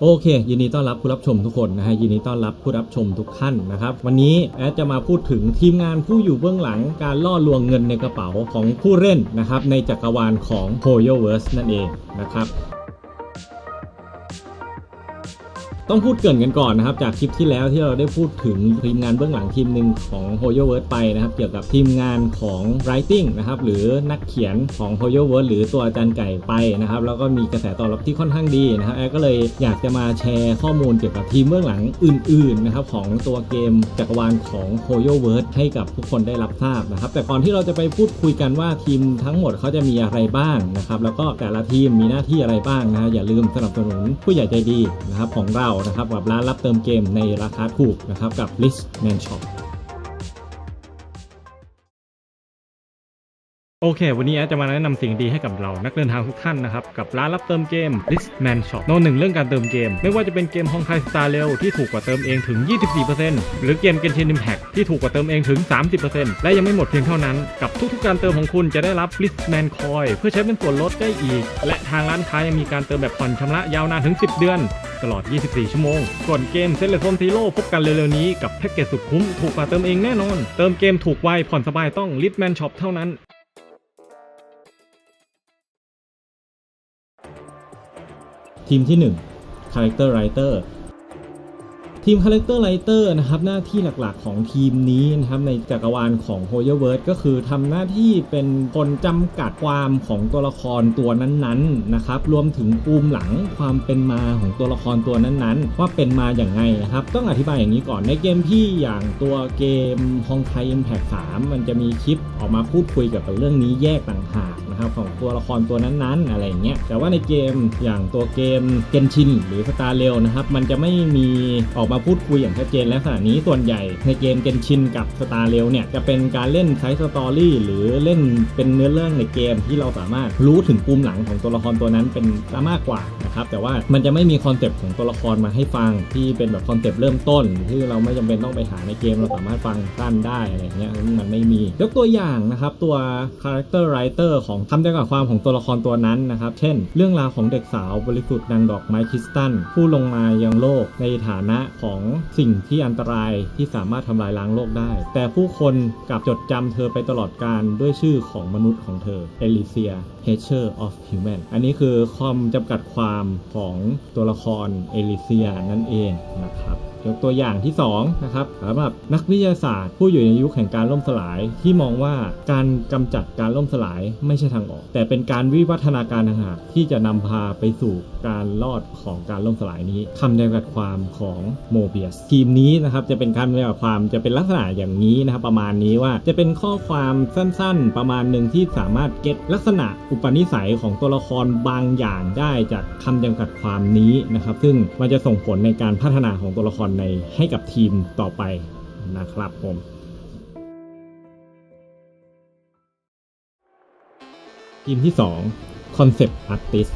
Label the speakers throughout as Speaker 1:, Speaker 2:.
Speaker 1: โอเค ยินดีต้อนรับผู้รับชมทุกคนนะฮะยินดีต้อนรับผู้รับชมทุกท่านนะครับ วันนี้แอดจะมาพูดถึงทีมงานผู้อยู่เบื้องหลังการล่อลวงเงินในกระเป๋าของผู้เล่นนะครับในจักรวาลของโฮโยเวิร์สนั่นเองนะครับ ต้องพูดเกินกันก่อนนะครับ จากคลิปที่แล้วที่เราได้พูดถึงทีมงานเบื้องหลังทีมหนึ่งของ h o y o w o r d ไปนะครับ เกี่ยวกับทีมงานของ Writing นะครับหรือนักเขียนของ h o y o w o r d หรือตัวอาจารย์ไก่ไปนะครับแล้วก็มีกระแสตอบรับที่ค่อนข้างดีนะครับแอร์ก็เลยอยากจะมาแชร์ข้อมูลเกี่ยวกับทีมเบื้องหลังอื่นๆนะครับของตัวเกมจักรวาลของ h o y o w o r d ให้กับทุกคนได้รับทราบนะครับแต่ก่อนที่เราจะไปพูดคุยกันว่าทีมทั้งหมดเขาจะมีอะไรบ้างนะครับแล้วก็แต่ละทีมมีหน้าที่อะไรบ้างนะฮะอย่าลืมสนับสนุนผู้ใหญ่ใจดีนะครับของเรานะครับกับร้านรับเติมเกมในราคาถูกนะครับกับ List Man Shop โอเค วันนี้แอดจะมาแนะนำสิ่งดีให้กับเรานักเดินทางทุกท่านนะครับ กับร้านรับเติมเกม Listman Shop โน้ตหนึ่งเรื่องการเติมเกม ไม่ว่าจะเป็นเกมฮองไคสตาร์เร็วที่ถูกกว่าเติมเองถึง 24%หรือเกม Genshin Impact ที่ถูกกว่าเติมเองถึง 30%และยังไม่หมดเพียงเท่านั้น กับทุกๆการเติมของคุณจะได้รับ Listman Coin เพื่อใช้เป็นส่วนลดได้อีก และทางร้านค้ายังมีการเติมแบบผ่อนชำระยาวนานถึง 10 เดือน ตลอด 24 ชั่วโมงส่วนเกมเซเลโซนซีโร่พบกันเร็วๆนี้กับแพ็กเกจสุดคุ้มถูกกว่าเติมเองแน่นอน เติมเกมถูกไวผ่อนสบายต้อง Listman Shop เท่านั้น ทีมที่ 1 Character Writer ทีม Character Writer นะครับหน้าที่หลักๆของทีมนี้นะครับในจักรวาลของ h o y o v e r s e ก็คือทำหน้าที่เป็นคนจำกัดความของตัวละครตัวนั้นๆนะครับรวมถึงภูมหลังความเป็นมาของตัวละครตัวนั้นๆ ว่าเป็นมาอย่างไงนะครับต้องอธิบายอย่างนี้ก่อนในเกมที่อย่างตัวเกม h o n g k a i Impact 3มันจะมีคลิปออกมาพูดคุยกับเรื่องนี้แยกต่างหากนะครับของตัวละครตัวนั้นๆ อะไรอย่างเงี้ยแต่ว่าในเกมอย่างตัวเกม Genshin หรือ Star r a i l นะครับมันจะไม่มีออกมาพูดคุยอย่างชัดเจนและขณะนี้ส่วนใหญ่ในเกม Genshin กับ Star r a i l เนี่ยจะเป็นการเล่นไซส์สตอรี่หรือเล่นเป็นเนื้อเรื่องในเกมที่เราสามารถรู้ถึงปูมหลังของตัวละครตัวนั้นเป็นซะมากกว่านะครับแต่ว่ามันจะไม่มีคอนเซปต์ของตัวละครมาให้ฟังที่เป็นแบบคอนเซปต์เริ่มต้นที่เราไม่จำเป็นต้องไปหาในเกมเราสามารถฟังสั้นได้อะไรเงี้ยมันไม่มียกตัวอย่างนะครับตัว character writer ของคำจำกัดความของตัวละครตัวนั้นนะครับเช่น เรื่องราวของเด็กสาวบริสุทธิ์ดังดอกไม้คริสตัลผู้ลงมายังโลกในฐานะขของสิ่งที่อันตรายที่สามารถทำลายล้างโลกได้ แต่ผู้คนกลับจดจำเธอไปตลอดการด้วยชื่อของมนุษย์ของเธอเอลิเซีย Hatcher of Human อันนี้คือความจำกัดความของตัวละครเอลิเซียนั่นเองนะครับ ยกตัวอย่างที่2นะครับสำหรับนักวิทยาศาสตร์ ผู้อยู่ในยุคแห่งการล่มสลายที่มองว่าการกำจัดการล่มสลายไม่ใช่ทางออก แต่เป็นการวิวัฒนาการทางหากที่จะนำพาไปสู่การรอดของการล่มสลายนี้คำจำกัดความของโมเบียสทีมนี้นะครับจะเป็นคำจำกัดความจะเป็นลักษณะอย่างนี้นะครับประมาณนี้ว่าจะเป็นข้อความสั้นๆ ประมาณหนึ่งที่สามารถเก็ตลักษณะอุปนิสัยของตัวละครบางอย่างได้จากคำจำกัดความนี้นะครับซึ่งมันจะส่งผลในการพัฒนาของตัวละครในให้กับทีมต่อไปนะครับผมทีมที่ 2 Concept Artist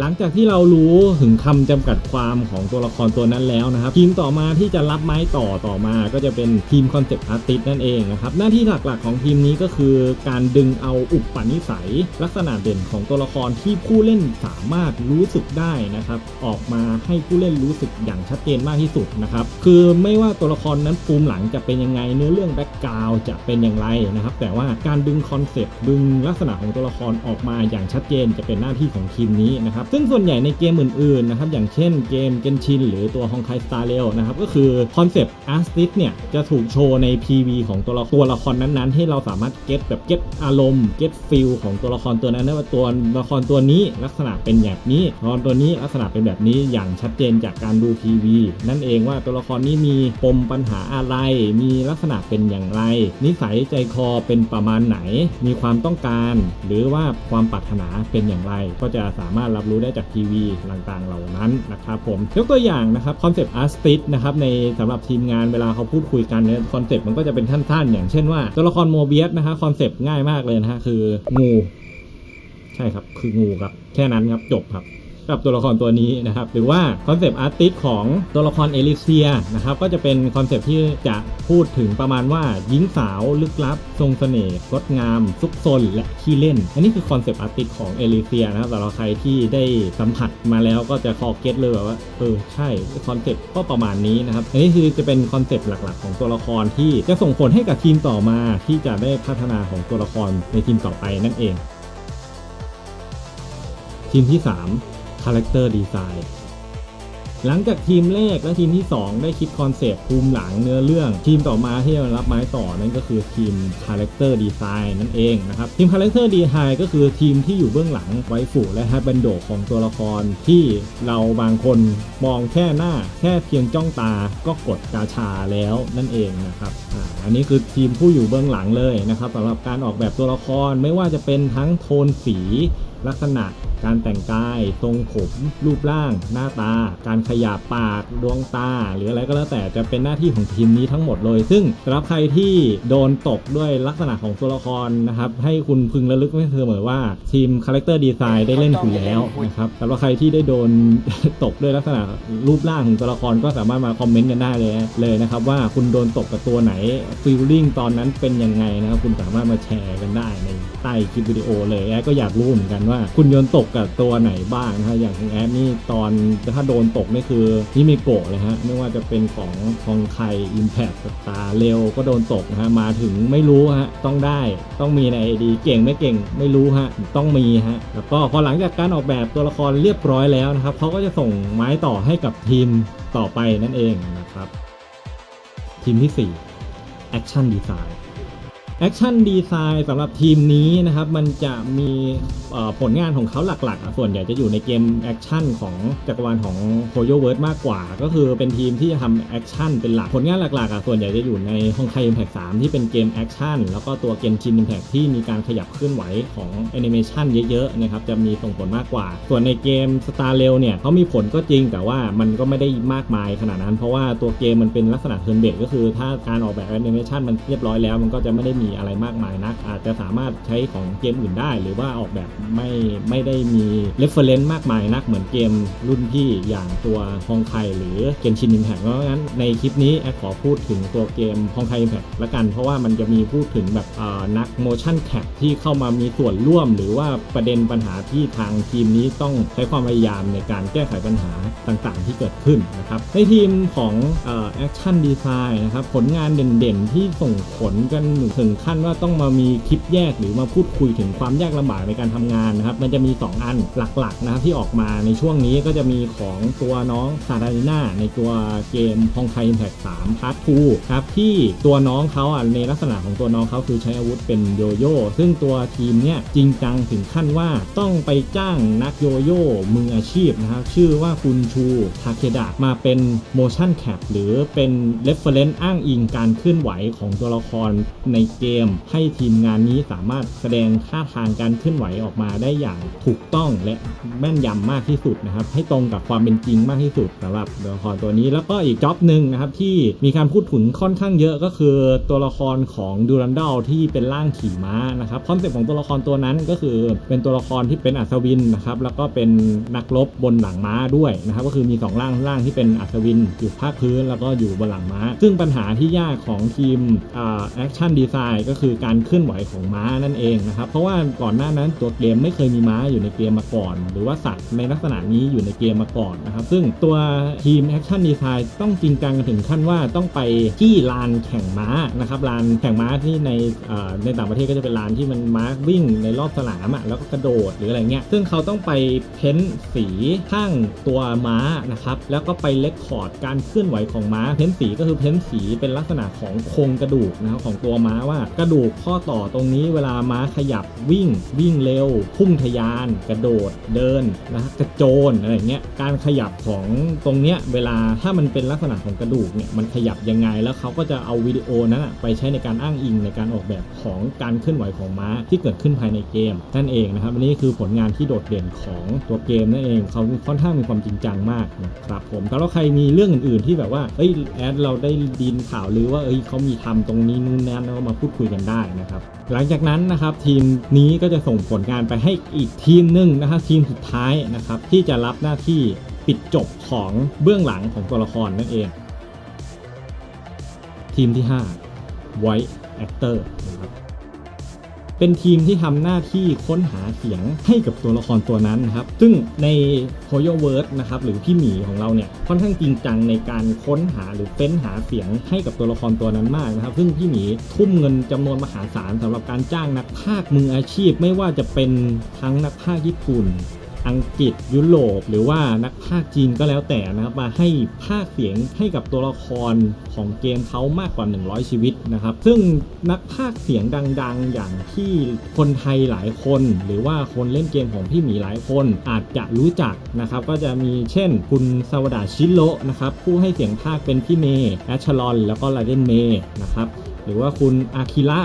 Speaker 1: หลังจากที่เรารู้ถึงคำจำกัดความของตัวละครตัวนั้นแล้วนะครับทีมต่อมาที่จะรับไม้ต่อต่อมาก็จะเป็นทีม Concept Artist นั่นเองนะครับหน้าที่หลักๆของทีมนี้ก็คือการดึงเอาอุปนิสัย ลักษณะเด่นของตัวละครที่ผู้เล่นสามารถรู้สึกได้นะครับออกมาให้ผู้เล่นรู้สึกอย่างชัดเจนมากที่สุดนะครับคือไม่ว่าตัวละครนั้นภูมิหลังจะเป็นยังไงเนื้อเรื่องแบ็กกราวจะเป็นอย่างไรนะครับแต่ว่าการดึงคอนเซปต์ดึงลักษณะของตัวละครออกมาอย่างชัดเจนจะเป็นหน้าที่ของทีมนี้นะครับซึ่งส่วนใหญ่ในเกมอื่นๆนะครับอย่างเช่นเกมเกนชินหรือตัวฮองไคสตาร์เรลนะครับก็คือคอนเซปต์อาร์ติสเนี่ยจะถูกโชว์ใน PV ของตัวละตัวละครนั้นๆ ให้เราสามารถเก็ตแบบเก็ตอารมณ์เก็ตฟิลของตัวละครตัวนั้นได้ว่าตัวละครตัวนี้ลักษณะเป็นแบบนี้ตัวละครตัวนี้ลักษณะเป็นแบบนี้อย่างชัดเจนจากการดู PV นั่นเองว่าตัวละครนี้มีปมปัญหาอะไร มีลักษณะเป็นอย่างไร นิสัยใจคอเป็นประมาณไหน มีความต้องการ หรือว่าความปรารถนาเป็นอย่างไร ก็จะสามารถรับรูู้้ได้จากทีวีต่างๆเหล่านั้นนะครับผมยกตัวอย่างนะครับคอนเซปต์อาร์ติสนะครับในสำหรับทีมงานเวลาเขาพูดคุยกันเนี่ยคอนเซปต์มันก็จะเป็นสั้นๆ อย่างเช่นว่าตัวละครโมเบียสนะฮะคอนเซปต์ง่ายมากเลยนะฮะคืองู ใช่ครับ คืองูครับ แค่นั้นครับจบครับ กับตัวละครตัวนี้นะครับ หรือว่าคอนเซปต์อาร์ติสของตัวละครเอลิเซียนะครับ ก็จะเป็นคอนเซปต์ที่จะพูดถึงประมาณว่าหญิงสาวลึกลับ ทรงเสน่ห์งดงาม ซุกซนและขี้เล่น อันนี้คือคอนเซปต์อาร์ติสของเอลิเซียนะครับสำหรับใครที่ได้สัมผัสมาแล้วก็จะคอเก็ตเลยแบบว่าเออใช่คอนเซปต์ก็ประมาณนี้นะครับ อันนี้คือจะเป็นคอนเซปต์หลักๆ ของตัวละครที่จะส่งผลให้กับทีมต่อมา ที่จะได้พัฒนาของตัวละครในทีมต่อไปนั่นเองทีมที่ 3 Character Design หลังจากทีมแรกและทีมที่ 2 ได้คิดคอนเซปต์ภูมิหลังเนื้อเรื่อง ทีมต่อมาที่จะรับไม้ต่อนั่นก็คือทีม Character Design นั่นเองนะครับ ทีม Character Design ก็คือทีมที่อยู่เบื้องหลังไวฟูและฮับบันโดของตัวละครที่เราบางคนมองแค่หน้าแค่เพียงจ้องตาก็กดกาชาแล้วนั่นเองนะครับออันนี้คือทีมผู้อยู่เบื้องหลังเลยนะครับสำหรับการออกแบบตัวละครไม่ว่าจะเป็นทั้งโทนสีลักษณะ การแต่งกาย ทรงผม รูปร่าง หน้าตา การขยับปาก ดวงตา หรืออะไรก็แล้วแต่จะเป็นหน้าที่ของทีมนี้ทั้งหมดเลย ซึ่งสำหรับใครที่โดนตกด้วยลักษณะของตัวละครนะครับ ให้คุณพึงระลึกไว้เสมอว่าทีม Character Design ได้เล่นคุณแล้วนะครับสำหรับใครที่ได้โดนตกด้วยลักษณะรูปร่างของตัวละครก็สามารถมาคอมเมนต์กันได้เลยเลยนะครับว่าคุณโดนตกกับตัวไหนฟีลลิ่งตอนนั้นเป็นยังไงนะครับคุณสามารถมาแชร์กันได้ใน ใต้คลิปวิดีโอเลยแอดก็อยากรู้เหมือนกันว่า คุณโดนตกกับตัวไหนบ้างนะฮะอย่างของแอดนี่ตอนถ้าโดนตกนี่คือนี่มีโกะเลยฮะไม่ว่าจะเป็นของทองไคอิมแพคตาเร็วก็โดนตกนะฮะมาถึงไม่รู้ฮะต้องได้ต้องมีในไอดีเก่งไม่เก่งไม่รู้ฮะต้องมีฮะแล้วก็พอหลังจากการออกแบบตัวละครเรียบร้อยแล้วนะครับเขาก็จะส่งไม้ต่อให้กับทีมต่อไปนั่นเองนะครับ ทีมที่4 Action Design Action Design สำหรับทีมนี้นะครับ มันจะมีผลงานของเขาหลักๆ ส่วนใหญ่จะอยู่ในเกมแอคชั่นของจักรวาลของ h o y o v e r s e มากกว่า ก็คือเป็นทีมที่จะทำแอคชั่นเป็นหลัก ผลงานหลักๆ ส่วนใหญ่จะอยู่ในฮองไค Impact 3ที่เป็นเกมแอคชั่นแล้วก็ตัวเกมชิน Impact ที่มีการขยับเคลื่อนไหวของแอนิเมชันเยอะๆนะครับจะมีส่งผลมากกว่า ส่วนในเกม Star r a i l เนี่ยเขามีผลก็จริงแต่ว่ามันก็ไม่ได้มากมายขนาดนั้น เพราะว่าตัวเกมมันเป็นลักษณะเทิร์นเบก็คือ ถ้าการออกแบบแอนิเมชันมันเรียบร้อยแล้ว มันก็จะไม่ได้มีอะไรมากมายนักอาจจะสามารถใช้ของเกมอื่นได้ หรือว่าออกแบบไม่ไม่ได้มีเรฟเฟรนซ์มากมายนักเหมือนเกมรุ่นพี่อย่างตัวฮองไคหรือเกมชินอิมแพกเพราะงั้นในคลิปนี้แอดขอพูดถึงตัวเกมฮองไคอิมแพกละกัน เพราะว่ามันจะมีพูดถึงแบบนัก motion cap ที่เข้ามามีส่วนร่วม หรือว่าประเด็นปัญหาที่ทางทีมนี้ต้องใช้ความพยายามในการแก้ไขปัญหาต่างๆ ที่เกิดขึ้นนะครับในทีมของเอ่อ action design นะครับผลงานเด่นๆ ที่ส่งผลกันถึงขั้นว่าต้องมามีคลิปแยกหรือมาพูดคุยถึงความยากลำบากในการทำงานนะครับ มันจะมี 2 อันหลักๆนะครับที่ออกมาในช่วงนี้ก็จะมีของตัวน้องซาดาริน่าในตัวเกมพองไคอิมแพก3พาร์ท2ครับที่ตัวน้องเขาอะในลักษณะของตัวน้องเขาคือใช้อาวุธเป็นโยโย่ซึ่งตัวทีมเนี่ยจริงจังถึงขั้นว่าต้องไปจ้างนักโยโย่มืออาชีพนะครับชื่อว่าคุณชูทาเคดะมาเป็น motion cap หรือเป็น reference อ้างอิงการเคลื่อนไหวของตัวละครในเกม ให้ทีมงานนี้สามารถแสดงท่าทางการเคลื่อนไหวออกมาได้อย่างถูกต้องและแม่นยำมากที่สุดนะครับ ให้ตรงกับความเป็นจริงมากที่สุดสำหรับตัวละครตัวนี้ แล้วก็อีกจ็อบหนึ่งนะครับที่มีการพูดถึงค่อนข้างเยอะก็คือตัวละครของดูรันดัลที่เป็นร่างขี่ม้านะครับคอนเซ็ปต์ของตัวละครตัวนั้นก็คือเป็นตัวละครที่เป็นอัศวินนะครับแล้วก็เป็นนักรบบนหลังม้าด้วยนะครับก็คือมีสองร่างร่างที่เป็นอัศวินอยู่ภาคพื้น แล้วก็อยู่บนหลังม้า ซึ่งปัญหาที่ยากของทีมแอคชั่นดีไซน์ก็คือการเคลื่อนไหวของม้านั่นเองนะครับ เพราะว่าก่อนหน้านั้นตัวเกมไม่เคยมีม้าอยู่ในเกมมาก่อน หรือว่าสัตว์ในลักษณะนี้อยู่ในเกมมาก่อนนะครับ ซึ่งตัวทีมแอคชั่นดีไซน์ต้องจริงจังถึงขั้นว่าต้องไปที่ลานแข่งม้านะครับลานแข่งม้าที่ในในต่างประเทศก็จะเป็นลานที่มันม้าวิ่งในรอบสนามอะแล้วก็กระโดดหรืออะไรเงี้ยซึ่งเขาต้องไปเพ้นสีข้างตัวม้านะครับแล้วก็ไปเลคคอร์ดการเคลื่อนไหวของม้าเพ้นสีก็คือเพ้นสีเป็นลักษณะของโครงกระดูกนะครับของตัวม้าว่ากระดูกข้อต่อตรงนี้เวลาม้าขยับวิ่ง วิ่งเร็ว พุ่งทะยาน กระโดดเดินนะกระโจนอะไรเงี้ยการขยับของตรงเนี้ยเวลาถ้ามันเป็นลักษณะของกระดูกเนี่ยมันขยับยังไง แล้วเขาก็จะเอาวิดีโอนั้นอะไปใช้ในการอ้างอิงในการออกแบบของการเคลื่อนไหวของม้าที่เกิดขึ้นภายในเกมนั่นเองนะครับนนี้คือผลงานที่โดดเด่นของตัวเกมนั่นเองเขาค่อนข้างมีความจริงจังมากนะครับผมแต่แล้วใครมีเรื่องอื่นๆที่แบบว่าเอ้ยแอดเราได้ดินข่าวหรือว่าเอ้ยเขามีทำตรงนี้นู่นนั่นแล้วมาพูดคุยกันได้นะครับ หลังจากนั้นนะครับทีมนี้ก็จะส่งผลงานไปให้อีกทีมหนึ่งนะครับทีมสุดท้ายนะครับที่จะรับหน้าที่ปิดจบของเบื้องหลังของตัวละครนั่นเอง ทีมที่ 5 White Actor นะครับ เป็นทีมที่ทำหน้าที่ค้นหาเสียงให้กับตัวละครตัวนั้นนะครับ ซึ่งใน h o y o w o r d นะครับหรือพี่หมีของเราเนี่ยค่อนข้างจริงจังในการค้นหาหรือเฟ้นหาเสียงให้กับตัวละครตัวนั้นมากนะครับ ซึ่งพี่หมีทุ่มเงินจำนวนมหาศาลสำหรับการจ้างนักพากย์มืออาชีพ ไม่ว่าจะเป็นทั้งนักพากย์ญี่ปุ่น อังกฤษยุโรป หรือว่านักพากย์จีนก็แล้วแต่นะครับมาให้พากย์เสียงให้กับตัวละครของเกมเขามากกว่า 100 ชีวิตนะครับ ซึ่งนักพากย์เสียงดังๆ อย่างที่คนไทยหลายคน หรือว่าคนเล่นเกมของพี่หมีหลายคนอาจจะรู้จักนะครับ ก็จะมีเช่น คุณซาวดาชิโร่นะครับผู้ให้เสียงพากย์เป็นพี่เมย์แอชลอน แล้วก็ลาเดนเมย์นะครับ หรือว่าคุณอาคิระ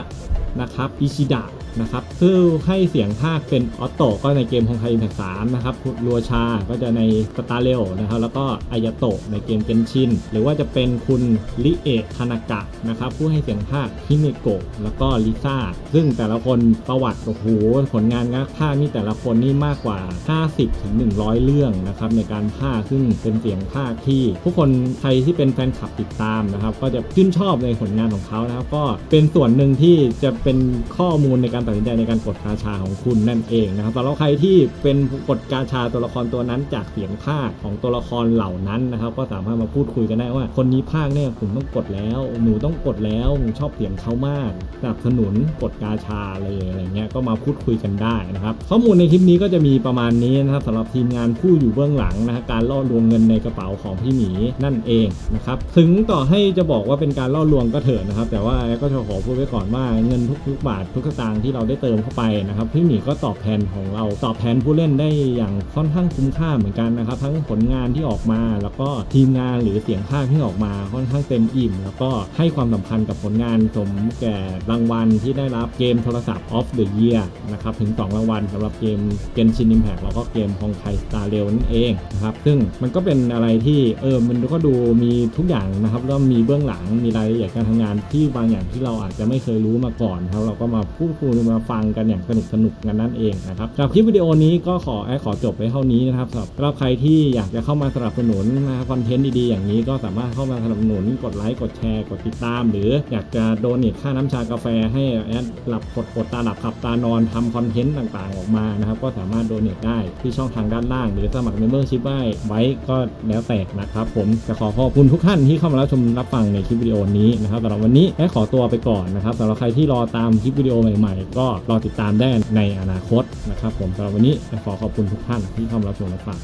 Speaker 1: นะครับอิชิดะนะครับซึ่งให้เสียงภาคเป็นออโต้ก็ในเกมของไทยอินแพกสามนะครับรัวชาก็จะในสตาร์เรลนะครับแล้วก็อายโตะในเกมเกนชิน หรือว่าจะเป็นคุณริเอะคานากะนะครับผู้ให้เสียงภาคฮิเมโกะแล้วก็ลิซ่า ซึ่งแต่ละคนประวัติโอ้โหผลงานงานภาคนี่แต่ละคนนี่มากกว่า 50ถึง100 เรื่องนะครับในการภาคซึ่งเป็นเสียงภาคที่ ผู้คนไทยที่เป็นแฟนคลับติดตามนะครับก็จะชื่นชอบในผลงานของเขานะครับก็เป็นส่วนหนึ่งที่จะเป็นข้อมูลในการตัดสินใจในการกดกาชาของคุณนั่นเองนะครับสำหรับใครที่เป็นกดกาชาตัวละครตัวนั้นจากเสียงภาคของตัวละครเหล่านั้นนะครับ ก็สามารถมาพูดคุยกันได้ว่า คนนี้ภาคเนี่ยผมต้องกดแล้วหนูต้องกดแล้วหนูชอบเสียงเขามากสนับสนุนกดกาชาเลยอะไรเงี้ยก็มาพูดคุยกันได้นะครับ ข้อมูลในคลิปนี้ก็จะมีประมาณนี้นะครับสำหรับทีมงานผู้อยู่เบื้องหลังนะฮะการล่อลวงเงินในกระเป๋าของพี่หมีนั่นเองนะครับถึงต่อให้จะบอกว่าเป็นการล่อลวงก็เถอะนะครับ แต่ว่าก็จะขอพูดไว้ก่อนว่าเงินทุกๆบาททุกสตางค์ที่เราได้เติมเข้าไปนะครับพี่หมีก็ตอบแทนของเราตอบแทนผู้เล่นได้อย่างค่อนข้างคุ้มค่าเหมือนกันนะครับ ทั้งผลงานที่ออกมา แล้วก็ทีมงานหรือเสียงภาคที่ออกมาค่อนข้างเต็มอิ่ม แล้วก็ให้ความสำคัญกับผลงานสมแก่รางวัลที่ได้รับเกมโทรศัพท์ of the year นะครับถึง 2 รางวัลสำหรับเกม Genshin Impact แล้วก็เกม Honkai Star Rail นั่นเองนะครับซึ่งมันก็เป็นอะไรที่เออมันก็ดูมีทุกอย่างนะครับแล้วมีเบื้องหลังมีรายละเอียดการทำงานที่บางอย่างที่เราอาจจะไม่เคยรู้มาก่อนครับเราก็มาพูดคุยมาฟังกันอย่างสนุกสนุกกันนั่นเองนะครับสำหรับคลิปวิดีโอนี้ก็ขอแอดขอจบไว้เท่านี้นะครับสำหรับใครที่อยากจะเข้ามาสนับสนุนนะครับคอนเทนต์ดีๆอย่างนี้ก็สามารถเข้ามาสนับสนุนกดไลค์กดแชร์กดติดตาม หรืออยากจะโดนเนทค่าน้ำชากาแฟให้แอดหลับกดกดตาหลับขับตานอนทำคอนเทนต์ต่างๆ ออกมานะครับก็สามารถโดนเนทได้ที่ช่องทางด้านล่าง หรือสมัคร Membership ไว้ไว้ก็แล้วแต่นะครับผมจะขอขอบคุณทุกท่านที่เข้ามารับชมรับฟังในคลิปวิดีโอนี้นะครับสำหรับวันนี้แอดขอตัวไปก่อนนะครับสำหรับใครที่รอตามคลิปวิดีโอใหม่ๆ ก็รอติดตามได้ในอนาคตนะครับผมสำหรับวันนี้ขอขอบคุณทุกท่านที่เข้ามารับชมและฟัง